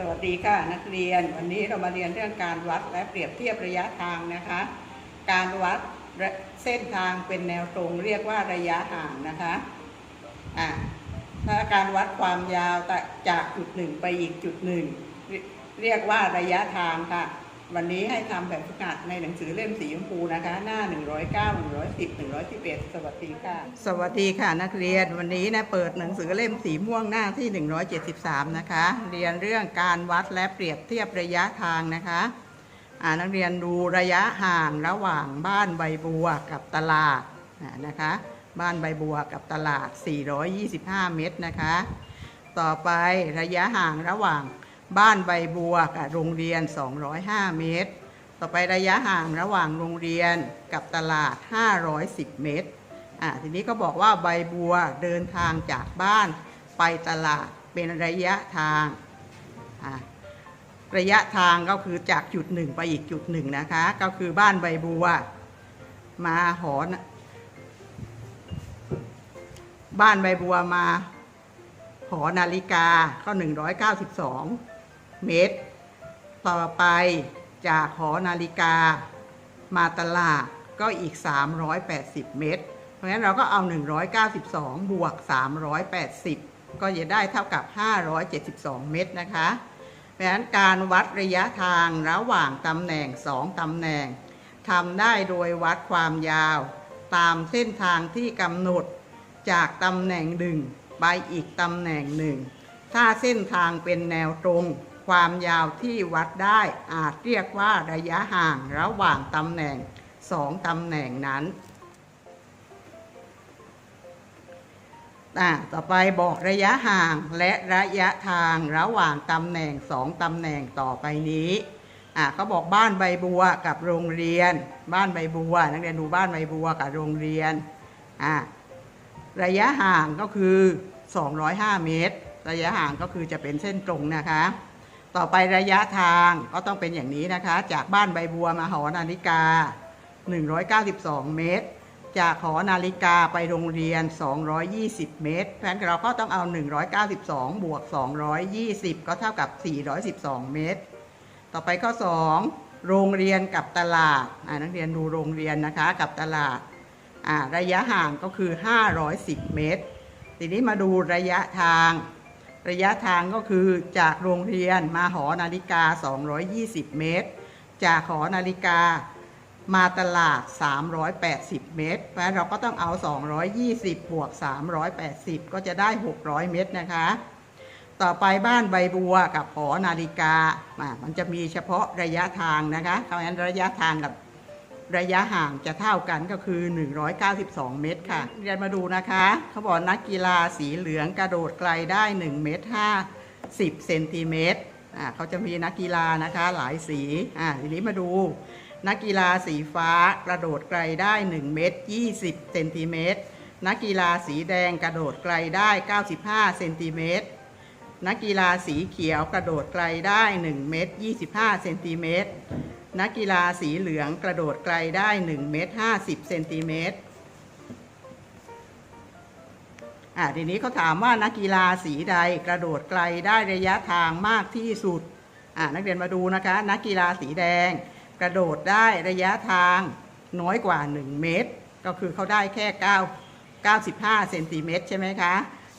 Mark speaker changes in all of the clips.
Speaker 1: สวัสดีค่ะนักเรียนวันนี้เรามาเรียนเรื่องการวัดและเปรียบเทียบระยะทางนะคะ การวัดเส้นทางเป็นแนวตรงเรียกว่าระยะห่างนะคะอะถ้าการวัดความยาวจากจุดหนึ่งไปอีกจุดหนึ่งเรียกว่าระยะทางค่ะ วันนี้ให้ทำแบบฝึกหัดในหนังสือเล่มสีชมพูนะคะ หน้า 109 110 111 สวัสดีค่ะ สวัสดีค่ะนักเรียนวันนี้นะเปิดหนังสือเล่มสีม่วงหน้าที่ 173 นะคะ เรียนเรื่องการวัดและเปรียบเทียบระยะทางนะคะอ่านักเรียนดูระยะห่างระหว่างบ้านใบบัวกับตลาดนะคะ บ้านใบบัวกับตลาด 425 เมตรนะคะ ต่อไประยะห่างระหว่าง บ้านใบบัวกับโรงเรียน 205 เมตร ต่อไประยะห่างระหว่างโรงเรียนกับตลาด 510 เมตรอ่าทีนี้ก็บอกว่าใบบัวเดินทางจากบ้านไปตลาดเป็นระยะทางอ่าระยะทางก็คือจากจุดหนึ่งไปอีกจุดหนึ่งนะคะ ก็คือบ้านใบบัว มาหอนะบ้านใบบัวมาหอนาฬิกาก็192 เมตร ต่อไปจากหอนาฬิกา มาตลาดก็อีก 380 เมตร เพราะฉะนั้นเราก็เอา 192 บวก 380 ก็จะได้เท่ากับ 572 เมตรนะคะเพราะฉะนั้นการวัดระยะทางระหว่างตำแหน่ง 2ตำแหน่งทำได้โดยวัดความยาว ตามเส้นทางที่กำหนดจากตำแหน่งหนึ่งไปอีกตำแหน่งหนึ่ง ถ้าเส้นทางเป็นแนวตรง ความยาวที่วัดได้อาจเรียกว่าระยะห่างระหว่างตำแหน่งสองตำแหน่งนั้นต่อไปบอกระยะห่างและระยะทางระหว่างตำแหน่งสองตำแหน่งต่อไปนี้เขาบอกบ้านใบบัวกับโรงเรียน บ้านใบบัวนักเรียนดูบ้านใบบัวกับโรงเรียนระยะห่างก็คือ 205 เมตร ระยะห่างก็คือจะเป็นเส้นตรงนะคะ ต่อไประยะทางก็ต้องเป็นอย่างนี้นะคะ จากบ้านใบบัวมาหอนาฬิกา 192 เมตร จากหอนาฬิกาไปโรงเรียน 220 เมตร เพราะฉะนั้นเราก็ต้องเอา 192 บวก 220 ก็เท่ากับ 412 เมตร ต่อไปข้อ 2 โรงเรียนกับตลาดนักเรียนดูโรงเรียนนะคะกับตลาดระยะห่างก็คือ 510 เมตร ทีนี้มาดูระยะทาง ระยะทางก็คือจากโรงเรียนมาหอนาฬิกา 220 เมตร จากหอนาฬิกามาตลาด 380 เมตร เพราะเราก็ต้องเอา 220 บวก 380 ก็จะได้ 600 เมตรนะคะ ต่อไปบ้านใบบัวกับหอนาฬิกา มันจะมีเฉพาะระยะทางนะคะเพราะฉะนั้นระยะทางกับ ระยะห่างจะเท่ากันก็คือ 192 เมตรค่ะ เรียนมาดูนะคะ เขาบอกนักกีฬาสีเหลืองกระโดดไกลได้ 1 เมตร 50 เซนติเมตรอ่าเขาจะมีนักกีฬานะคะหลายสีอ่าทีนี้มาดู นักกีฬาสีฟ้ากระโดดไกลได้ 1 เมตร 20 เซนติเมตร นักกีฬาสีแดงกระโดดไกลได้ 95 เซนติเมตร นักกีฬาสีเขียวกระโดดไกลได้ 1 เมตร 25 เซนติเมตร นักกีฬาสีเหลืองกระโดดไกลได้ 1 เมตร 50 เซนติเมตรอ่าทีนี้เขาถามว่านักกีฬาสีใดกระโดดไกลได้ระยะทางมากที่สุดอ่านักเรียนมาดูนะคะ นักกีฬาสีแดง กระโดดได้ระยะทางน้อยกว่า 1 เมตร ก็คือเขาได้แค่ 9 95 เซนติเมตรใช่ไหมคะ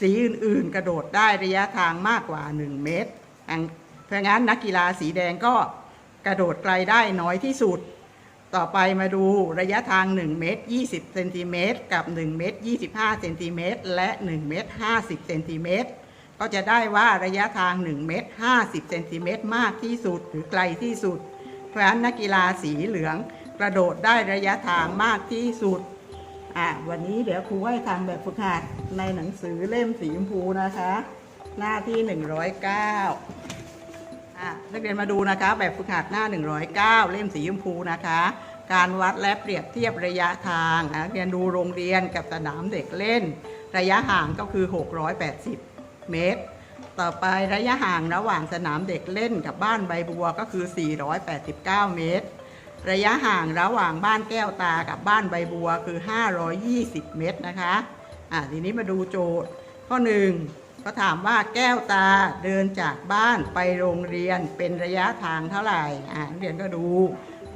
Speaker 1: สีอื่นๆ กระโดดได้ระยะทางมากกว่า 1 เมตรอันเพราะงั้นนักกีฬาสีแดงก็ กระโดดไกลได้น้อยที่สุด ต่อไปมาดูระยะทาง 1 เมตร 20 เซนติเมตรกับ 1 เมตร 25 เซนติเมตรและ 1 เมตร 50 เซนติเมตร ก็จะได้ว่าระยะทาง 1 เมตร 50 เซนติเมตรมากที่สุดหรือไกลที่สุด เพราะฉะนั้นนักกีฬาสีเหลืองกระโดดได้ระยะทางมากที่สุดอะวันนี้เดี๋ยวครูให้ทำแบบฝึกหัดในหนังสือเล่มสีชมพูนะคะ หน้าที่ 109 นักเรียนมาดูนะคะ แบบฝึกหัดหน้า 109 เล่มสีชมพูนะคะ การวัดและเปรียบเทียบระยะทางอะนักเรียนดูโรงเรียนกับสนามเด็กเล่น ระยะห่างก็คือ 680 เมตร ต่อไประยะห่างระหว่างสนามเด็กเล่นกับบ้านใบบัวก็คือ 489 เมตร ระยะห่างระหว่างบ้านแก้วตากับบ้านใบบัวคือ 520 เมตรนะคะอะทีนี้มาดูโจทย์ข้อ 1 ก็ถามว่าแก้วตาเดินจากบ้านไปโรงเรียนเป็นระยะทางเท่าไหร่อ่านักเรียนก็ดู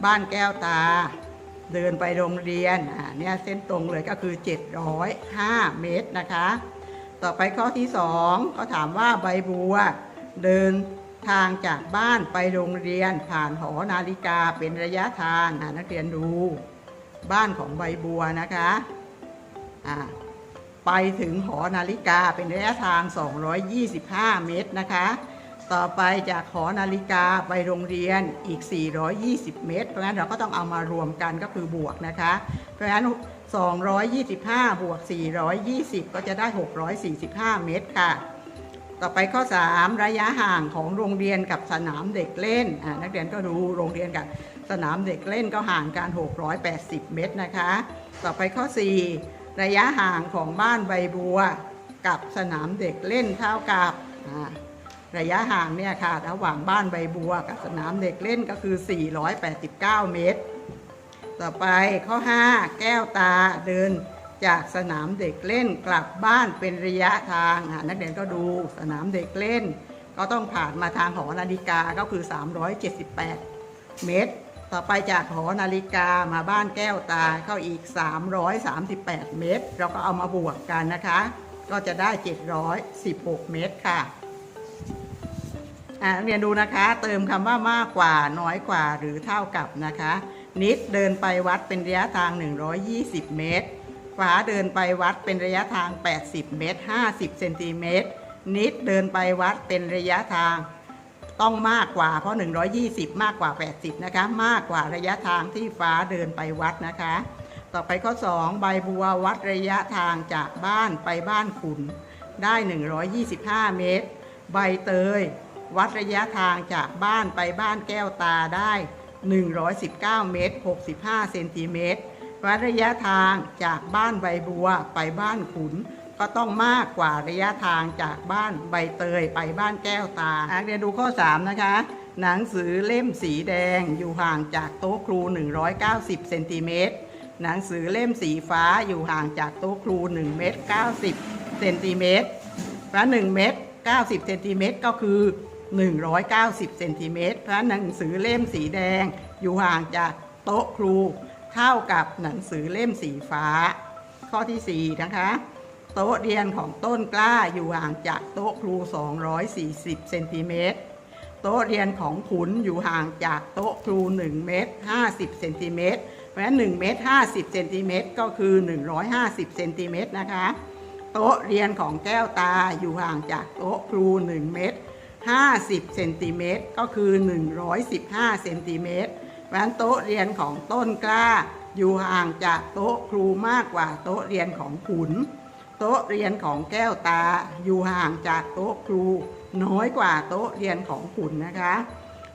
Speaker 1: บ้านแก้วตา เดินไปโรงเรียนอ่าเนี่ยเส้นตรงเลยก็คือ 705 เมตรนะคะ ต่อไปข้อที่2ก็ถามว่าใบบัว เดินทางจากบ้านไปโรงเรียนผ่านหอนาฬิกาเป็นระยะทางอ่านักเรียนดู บ้านของใบบัวนะคะอ่า ไปถึงหอนาฬิกาเป็นระยะทาง 225 เมตรนะคะ ต่อไปจากหอนาฬิกาไปโรงเรียนอีก 420 เมตร เพราะฉะนั้นเราก็ต้องเอามารวมกันก็คือบวกนะคะ เพราะฉะนั้น 225 บวก 420 ก็จะได้ 645 เมตรค่ะ ต่อไปข้อ 3 ระยะห่างของโรงเรียนกับสนามเด็กเล่น นักเรียนก็ดูโรงเรียนกับสนามเด็กเล่นก็ห่างกัน 680 เมตรนะคะ ต่อไปข้อ 4 ระยะห่างของบ้านใบบัว กับสนามเด็กเล่นเท่ากับระยะห่างเนี่ยค่ะระหว่างบ้านใบบัว กับสนามเด็กเล่นก็คือ 489 เมตร ต่อไปข้อ 5 แก้วตาเดินจากสนามเด็กเล่นกลับบ้านเป็นระยะทางนักเรียนก็ดูสนามเด็กเล่น ก็ต้องผ่านมาทางหอนาฬิกาก็คือ 378 เมตร ต่อไปจากหอนาฬิกามาบ้านแก้วตาเข้าอีก 338 เมตร เราก็เอามาบวกกันนะคะ ก็จะได้ 716 เมตรค่ะอ่านเรียนดูนะคะ เติมคำว่ามากกว่าน้อยกว่าหรือเท่ากับนะคะ นิดเดินไปวัดเป็นระยะทาง 120 เมตรฟ้าเดินไปวัดเป็นระยะทาง 80 เมตร 50 เซนติเมตร นิดเดินไปวัดเป็นระยะทาง ต้องมากกว่า เพราะ 120 มากกว่า 80 นะคะ มากกว่าระยะทางที่ฟ้าเดินไปวัดนะคะ ต่อไปข้อ 2 ใบบัววัดระยะทางจากบ้านไปบ้านขุนได้ 125 เมตร ใบเตย วัดระยะทางจากบ้านไปบ้านแก้วตาได้ 119 เมตร 65 เซนติเมตรวัดระยะทางจากบ้านใบบัวไปบ้านขุน ก็ต้องมากกว่าระยะทางจากบ้านใบเตยไปบ้านแก้วตาเรียนดูข้อ 3 นะคะ หนังสือเล่มสีแดงอยู่ห่างจากโต๊ะครู 190เซนติเมตรหนังสือเล่มสีฟ้าอยู่ห่างจากโต๊ะครู1เมตร90เซนติเมตรและ1เมตร90เซนติเมตรก็คือ 190เซนติเมตรเพราะหนังสือเล่มสีแดงอยู่ห่างจากโต๊ะครู เท่ากับหนังสือเล่มสีฟ้า ข้อที่ 4 นะคะ โต๊ะเรียนของต้นกล้าอยู่ห่างจากโต๊ะครู 240 เซนติเมตร โต๊ะเรียนของขุนอยู่ห่างจากโต๊ะครู 1 เมตร 50 เซนติเมตร เพราะฉะนั้น1เมตร 50 เซนติเมตรก็คือ 150 เซนติเมตรนะคะ โต๊ะเรียนของแก้วตาอยู่ห่างจากโต๊ะครู 1 เมตร 50 เซนติเมตร ก็คือ 115 เซนติเมตรเพราะฉะนั้นโต๊ะเรียนของต้นกล้าอยู่ห่างจากโต๊ะครูมากกว่าโต๊ะเรียนของขุน โต๊ะเรียนของแก้วตา อยู่ห่างจากโต๊ะครู น้อยกว่าโต๊ะเรียนของขุนนะคะ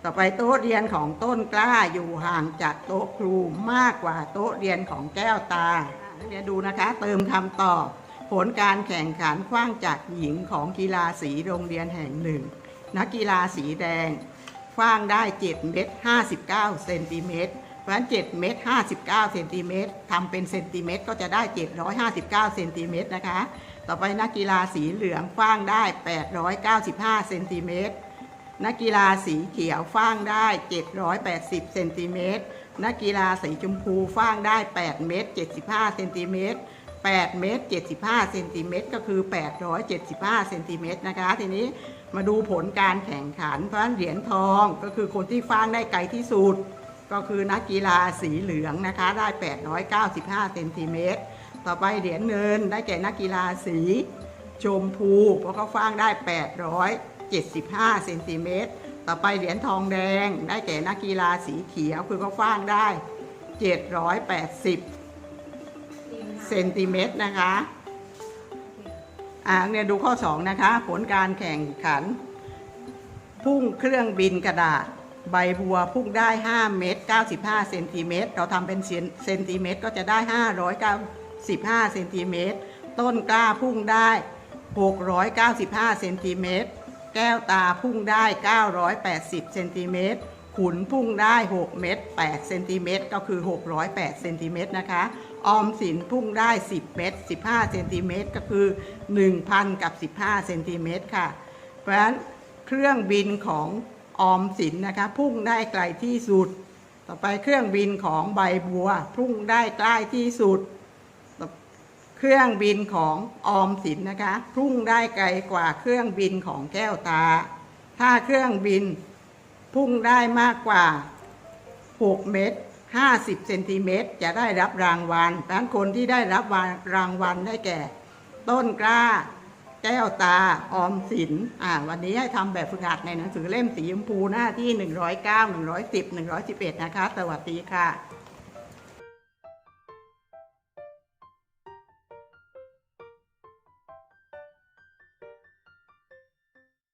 Speaker 1: ต่อไปโต๊ะเรียนของต้นกล้าอยู่ห่างจากโต๊ะครูมากกว่าโต๊ะเรียนของแก้วตาเรียนดูนะคะ เติมคำตอบ ผลการแข่งขันขว้างจากหญิงของกีฬาสีโรงเรียนแห่งหนึ่งนักกีฬาสีแดงขว้างได้ 7 เมตร 59 เซนติเมตร เพราะฉะนั้น7เมตร59เซนติเมตรทำเป็นเซนติเมตรก็จะได้ 759เซนติเมตรนะคะ ต่อไปนักกีฬาสีเหลืองขว้างได้ 895เซนติเมตรนักกีฬาสีเขียวฟ้างได้ 780เซนติเมตร นักกีฬาสีชมพูฟ้างได้ 8 เมตร 75เซนติเมตร 8 เมตร 75เซนติเมตรก็คือ 875เซนติเมตรนะคะ ทีนี้มาดูผลการแข่งขัน เพราะฉะนั้นเหรียญทองก็คือคนที่ฟ้างได้ไกลที่สุด ก็คือนักกีฬาสีเหลืองนะคะได้ 895เซนติเมตรต่อไปเหรียญเงินได้แก่นักกีฬาสีชมพูเพราะเขาฟางได้ 875เซนติเมตรต่อไปเหรียญทองแดงได้แก่นักกีฬาสีเขียวคือเขาฟางได้ 780เซนติเมตรนะคะอ่าเนี่ยดูข้อ 2 นะคะ ผลการแข่งขัน พุ่งเครื่องบินกระดาษ ใบบัวพุ่งได้ 5 เมตร 95 เซนติเมตร เราทำเป็นเซนติเมตรก็จะได้ 595 เซนติเมตร ต้นกล้าพุ่งได้ 695 เซนติเมตร แก้วตาพุ่งได้ 980 เซนติเมตร ขุนพุ่งได้ 6 เมตร 8 เซนติเมตร ก็คือ 608 เซนติเมตรนะคะ ออมสินพุ่งได้ 10 เมตร 15 เซนติเมตร ก็คือ 1,000 กับ 15 เซนติเมตรค่ะ เพราะฉะนั้นเครื่องบินของ ออมสินนะคะ พุ่งได้ไกลที่สุด ต่อไปเครื่องบินของใบบัว พุ่งได้ใกล้ที่สุด เครื่องบินของออมสินนะคะ พุ่งได้ไกลกว่าเครื่องบินของแก้วตา ถ้าเครื่องบินพุ่งได้มากกว่า 6 เมตร 50 เซนติเมตรจะได้รับรางวัลดังนั้นคนที่ได้รับรางวัลได้แก่ ต้นกล้า แก้วตาออมสินอ่าวันนี้ให้ทำแบบฝึกหัดในหนังสือเล่มสีชมพูหน้าที่ 109 110 111 นะคะ สวัสดีค่ะ